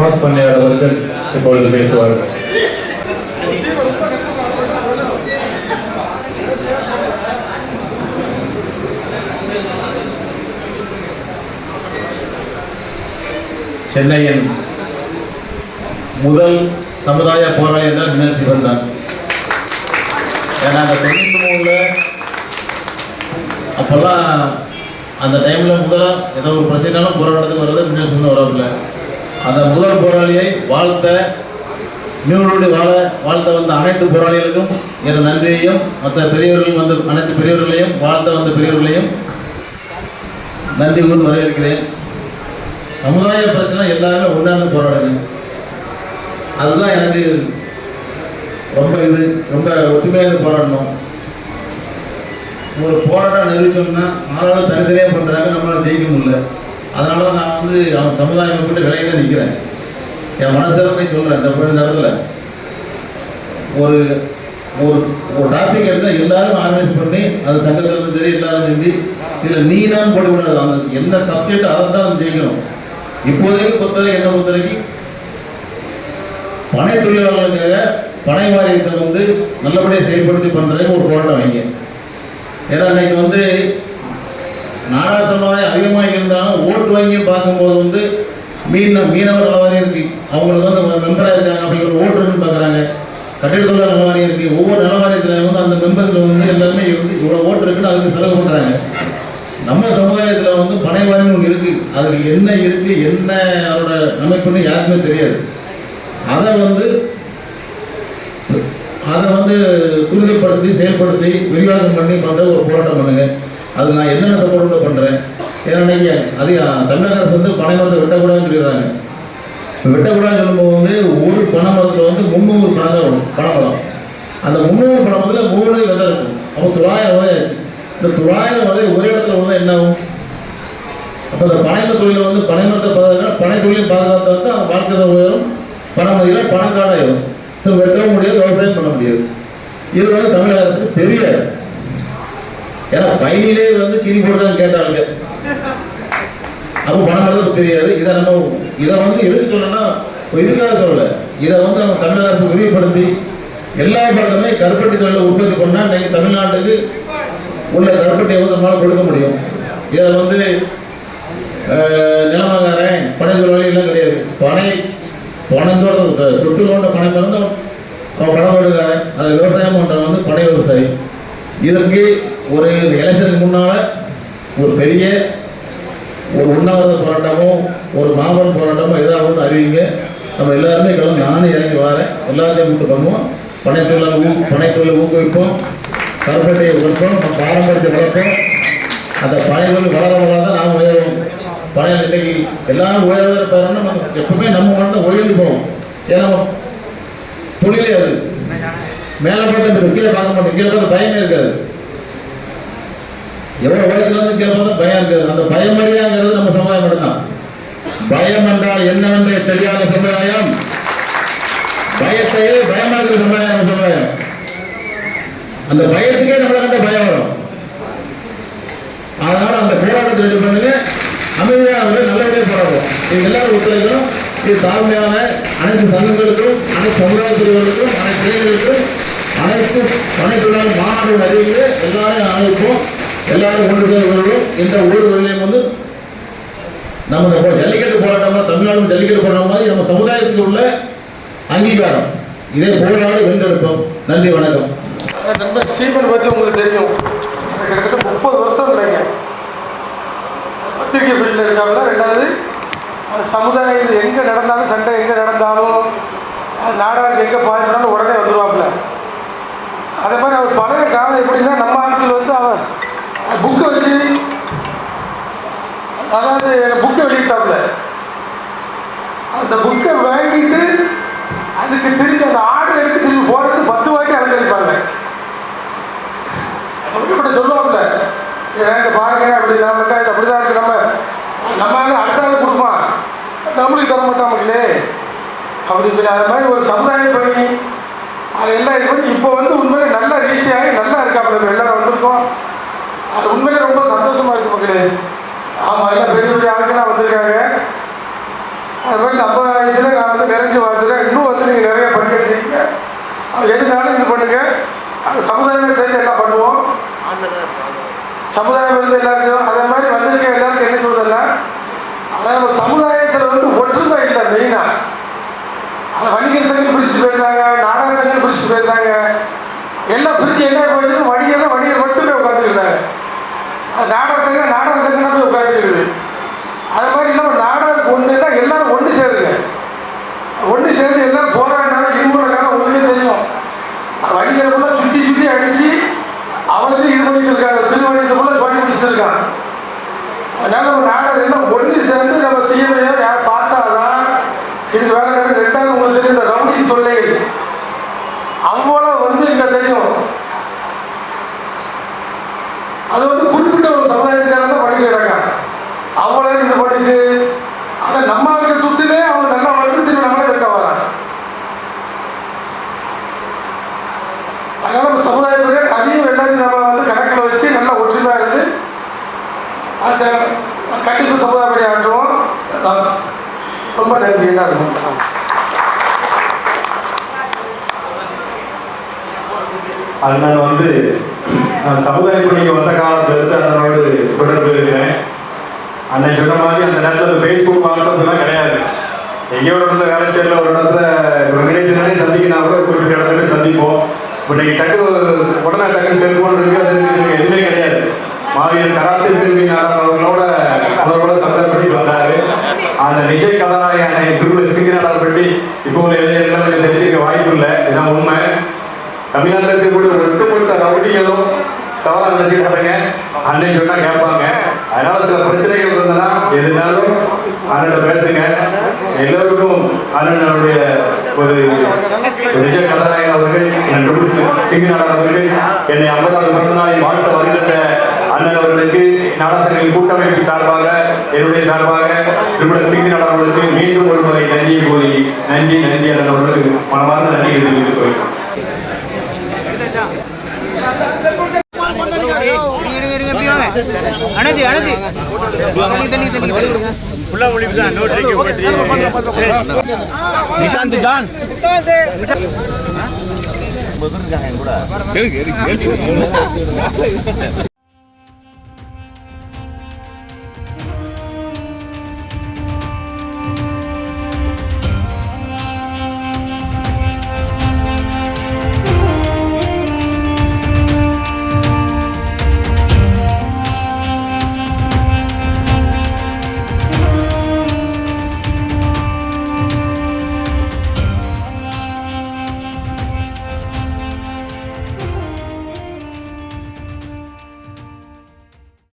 சுபாஷ் பண்ணையார் அவர்கள் இப்பொழுது பேசுவார்கள் சென்னையின் முதல் சமுதாய போராளி என்றால் மீனாட்சி சிவன் தான். ஏன்னா அந்த தொண்ணூற்றி மூணுல அப்போல்லாம் அந்த டைமில் முதலாக ஏதோ ஒரு பிரச்சனைனாலும் போராட்டத்துக்கு வர்றது மீனாட்சி சிவன் வரவில்லை. அந்த முதல் போராளியை வாழ்த்த இன்னொரு வாழ வாழ்த்த வந்த அனைத்து போராளிகளுக்கும் என் நன்றியையும் மற்ற பெரியவர்கள் வந்த அனைத்து பெரியவர்களையும் வாழ்த்த வந்த பெரியவர்களையும் நன்றி கூர்ந்து வரவேற்கிறேன். சமுதாய பிரச்சனை எல்லாருமே ஒன்றாந்து போராடுங்க. அதுதான் எனக்கு ரொம்ப இது ரொம்ப ஒற்றுமையாக இருந்து போராடணும். ஒரு போராட்டம் நிறுத்தோம்னா ஆளாலும் தனித்தனியாக பண்ணுறாங்க நம்மளால் ஜெயிக்க முடியல. வந்து அவன் சமுதாயம் கூட விலகி தான் நிற்கிறேன் என் மனத்திறமை சொல்கிறேன் இந்த இந்த இடத்துல. ஒரு ஒரு ஒரு டாபிக் எடுத்தால் எல்லாரும் ஆர்கனைஸ் பண்ணி அது சங்கத்திலிருந்து சரி எல்லாரும் செஞ்சு இதில் நீ தான் போடக்கூடாது. அந்த என்ன சப்ஜெக்ட் அதை தான் ஜெயிக்கணும். இப்போதைக்கு பொறுத்தவரை என்ன பொறுத்தவரைக்கும் பனை தொழிலாளர்களுக்காக பனை வாரியத்தை வந்து நல்லபடியாக செயல்படுத்தி பண்ணுறதுக்கு ஒரு போராட்டம் வைங்க ஏன்னா இன்னைக்கு வந்து நாடா சமுதாயம் அதிகமாக இருந்தாலும் ஓட்டு வங்கியும் பார்க்கும்போது வந்து மீன் மீனவர் நிலவாரியம் இருக்கு. அவங்களுக்கு வந்து மெம்பராக இருக்காங்க. அப்படி ஒரு ஓட்டுன்னு பார்க்குறாங்க. கட்டிட தொழிலாளர் நிலவாரியம் இருக்கு. ஒவ்வொரு நலவாரியத்தில் வந்து அந்த மெம்பர்ஸில் வந்து எல்லாருமே இருந்து இவ்வளோ ஓட்டு இருக்குன்னு அதுக்கு செலவு பண்ணுறாங்க நம்ம சமுதாயத்தில் வந்து பனைவாரின்னு ஒன்று இருக்குது அதுக்கு என்ன இருக்குது என்ன அதோட அமைப்புன்னு யாருக்குமே தெரியாது. அதை வந்து அதை வந்து துரிதப்படுத்தி செயல்படுத்தி விரிவாக்கம் பண்ணி பண்ணுற ஒரு போராட்டம் பண்ணுங்கள் அது நான் என்னென்ன சப்போர்ட் பண்ணுறேன் ஏன்னா அது தமிழக அரசு வந்து பனை மரத்தை வெட்டக்கூடாதுன்னு சொல்லிடுறாங்க. வெட்டக்கூடாதுன்னு சொல்லும்போது வந்து ஒரு பனை மரத்தில் வந்து முந்நூறு பணம் தான் வரும் பனைமரம். அந்த முந்நூறு பணமரத்தில் மூணு விதை இருக்கும். அப்போ தொள்ளாயிரம் விதை ஆச்சு. இந்த தொள்ளாயிரம் விதை ஒரே இடத்துல விழுந்தா என்ன ஆகும்? அப்போ இந்த பனைமர தொழிலை வந்து பனைமரத்தை பாதுகாக்க பனை தொழிலையும் பாதுகாத்து வந்து அந்த வாழ்க்கை உயரும். பணமதியில் பணக்காடாயிரும் வெட்டவும் முடியாது விவசாயம் பண்ண முடியாது. இது வந்து தமிழகத்துக்கு தெரியாது ஏன்னா பயனிலே வந்து சீனி போடுதான்னு கேட்டாங்க அப்போ பணம் வரது தெரியாது. இதை நம்ம இதை வந்து எதுக்கு சொல்லணும்னா இதுக்காக சொல்லல. இதை வந்து நம்ம தமிழக அரசு விரிவுபடுத்தி எல்லா பக்கமே கருப்பட்டி தொழிலை உற்பத்தி பண்ணால் இன்னைக்கு தமிழ்நாட்டுக்கு உள்ள கருப்பட்டியை வந்து நம்மளால் கொடுக்க முடியும். இதை வந்து அஹ், பனை தொழிலாளி கிடையாது. பனை பணத்தோட சொத்து கொண்ட பனை மருந்து அவன் பணம் எடுக்காரன் அது விவசாயம் பண்ணுறவன் வந்து பனை விவசாயி. இதற்கு ஒரு எலெக்ஷனுக்கு முன்னால் ஒரு பெரிய ஒரு உண்ணாவிரத போராட்டமோ ஒரு மாபெரும் போராட்டமோ ஏதாவது அறிவிங்க. நம்ம எல்லாருமே கலந்து நானும் இறங்கி வரேன். எல்லாத்தையும் கூப்பிட்டு பண்ணுவோம். பனை ஊ பனை ஊக்குவிப்போம். கருப்பட்டையை வளர்ப்போம் நம்ம பாரம்பரியத்தை வளர்ப்போம். அந்த பனைத்தொழில் வளர வளர தான் நாம் உயர்வோம். பனையில் இன்னைக்கு எல்லாரும் உயர உயர பாருன்னா நம்ம எப்பவுமே நம்ம வந்து உயர்ந்து போவோம். ஏன்னா தொழிலே அது. மேலே மட்டும் கீழே பார்க்க மாட்டோம். கீழே பார்த்து பயமே இருக்காது. எவ்வளவு உலகத்துல இருந்து கீழே பார்த்தா பயம் இருக்காது. அந்த பயம் அறியாங்கிறது நம்ம சமுதாயம் மட்டும்தான் பயம் என்றால் என்னவென்றே தெரியாத சமுதாயம். பயத்தையே பயமாக்குற சமுதாயம் நம்ம சமுதாயம். அந்த பயத்துக்கே நம்மளை கண்ட பயம் வரும். அதனால அந்த போராட்டத்தை ரெடி பண்ணுங்க. அமைதியாக நல்லபடியாக போராடுவோம். இது எல்லாரும் ஒத்துழைக்கணும். இது தாழ்மையான அனைத்து சங்கங்களுக்கும் அனைத்து சமுதாய பிரிவுகளுக்கும் அனைத்து இளைஞர்களுக்கும் அனைத்து பணித்தொழிலாளர் மாநாடுகள் அறிவித்து எல்லாரையும் அழைப்போம் எல்லாரும் ஒன்று வரணும் வருவோம் இந்த ஊர் தொழிலையும் வந்து நம்ம இந்த ஜல்லிக்கட்டு போராட்டம் தமிழ்நாடு ஜல்லிக்கட்டு போராட்டம் மாதிரி நம்ம சமுதாயத்துக்கு உள்ள அங்கீகாரம். இதே போராடி வென்றெடுப்போம். நன்றி வணக்கம். நண்பர் ஸ்ரீமன் பற்றி உங்களுக்கு தெரியும். கிட்டத்தட்ட முப்பது வருஷம் இல்லைங்க. பத்திரிகை ஃபீல்டில் இருக்காங்களா ரெண்டாவது சமுதாய சமுதாயம் இது எங்கே நடந்தாலும் சண்டை எங்கே நடந்தாலும் அது நாடாருக்கு எங்கே பாதிப்புனாலும் உடனே வந்துடுவாப்புல அதே மாதிரி அவர் பழைய காலம் எப்படின்னா அதாவது புக்கை வெளியிட்டாப்புல. அந்த புக்கை வாங்கிட்டு அதுக்கு திரும்பி அந்த ஆர்டர் எடுக்க திரும்பி போடுறது பத்து வாட்டி அலங்கரிப்பாங்க. அப்படிப்பட்ட சொல்லுவாப்புல. எனக்கு பாருங்க அப்படி நமக்கா இது அப்படி தான் இருக்கு. நம்ம நம்ம அடுத்த ஆளு கொடுப்பான் நம்மளுக்கு தர மாட்டான் மக்களே. அப்படின்னு சொல்லி அது மாதிரி ஒரு சமுதாய பணி. அது எல்லாம் இது பண்ணி இப்போ வந்து உண்மையிலே நல்லா ரீச் ஆகி நல்லா இருக்கா எல்லாரும் வந்திருக்கோம். அது உண்மையிலே ரொம்ப சந்தோஷமா இருக்கு மக்களே. ஆமாம் எல்லாம் பெரிய பெரிய ஆட்களாக வந்திருக்காங்க? அது மாதிரி நம்ம வயசில் நான் வந்து நிறைஞ்சு வாழ்த்துறேன் இன்னும் வந்து நீங்கள் நிறைய பண்ணுங்க செய்யுங்க. எதுனாலும் இது பண்ணுங்கள் அது சமுதாயமே சேர்ந்து என்ன பண்ணுவோம்? சமுதாயம் இருந்து எல்லாருக்கும் அதே மாதிரி வந்திருக்க எல்லாருக்கும் என்ன சொல்றதில்ல அதை நம்ம சமுதாயம் அதனால நம்ம நாடகம் எல்லாம் ஒன்று சேர்ந்து நம்ம செய்யணும் யார் பார்த்தாதான் இதுக்கு வேலை கிடையாது ரெண்டாவது உங்களுக்கு தெரியும் இந்த ரவுடிஸ் தொல்லைகள். அவங்க வந்து இங்கே தெரியும் அது வந்து குறிப்பிட்ட ஒரு சமுதாயத்துக்காரன் தான் பண்ணிட்டு கிடக்கான் அவ்வளோ இது பண்ணிட்டு அதை நம்ம ஆளுக்கு துட்டுலே அவங்க நல்லா வளர்த்து திரும்பி நம்மளே வெட்ட வரான் அதனால நம்ம சமுதாய பிரிவு அதையும் ரெண்டாவது நம்ம வந்து கணக்கில் வச்சு நல்லா ஒற்றுமையாக இருந்து அது கண்டிப்பாக சமுதாய பணி ஆற்றுவோம் அஹ் ரொம்ப நன்றி இருக்கும் அண்ணன் வந்து நான் சமுதாய பணிக்கு வந்த காலத்துல இருந்து அண்ணனோடு தொடர்பு இருக்கிறேன். அண்ணன் சொன்ன மாதிரி அந்த நேரத்தில் அந்த ஃபேஸ்புக் வாட்ஸ்அப்லாம் கிடையாது. எங்கேயோ ஒரு இடத்துல வேலை செய்யல ஒரு இடத்துல வெங்கடேசனே சந்திக்கினா கூட குறிப்பிட்ட இடத்துல சந்திப்போம். இப்போ இன்னைக்கு டக்குனு உடனே டக்குனு செல்போன் இருக்கு அது இருக்கு எதுவுமே கிடையாது. மாவீரன் கராத்தே செல்வி நாடார் அவர்களோட அவர்களோட சந்தர்ப்படி அந்த நிஜ கதாநாயகனை திருக்குறள் சிங்கநாடார் பற்றி இப்போ உள்ள இளைஞர்கள் கொஞ்சம் தெரிஞ்சிருக்க வாய்ப்பு இல்லை. இதுதான் உண்மை. தமிழ்நாட்டில் இருக்கக்கூடிய ஒட்டுமொத்த ரவுடிகளும் தவறாக நினைச்சுக்கிட்டாங்க அண்ணன் சொன்னால் கேட்பாங்க. அதனால சில பிரச்சனைகள் இருந்ததுன்னா எதுனாலும் அண்ணன் பேசுங்க. எல்லோருக்கும் அண்ணனுடைய ஒரு விஜய் நிஜ கதாநாயகன் அவர்கள் நன்றி அவர்கள் என்னை ஐம்பதாவது பிறந்த நாளில் வாழ்த்த வருகின்ற அண்ணன் அவர்களுக்கு நாடாசங்களின் கூட்டமைப்பின் சார்பாக என்னுடைய சார்பாக திருமணம் சிங்கநாதன் அவர்களுக்கு மீண்டும் ஒரு முறை நன்றியை கூறி நன்றி நன்றி அண்ணன் அவர்களுக்கு மனமார்ந்த நன்றி தெரிவித்துக் வாங்க அணைச்சி அணைச்சி தண்ணி தண்ணி தண்ணி நிசாந்த் ஜான்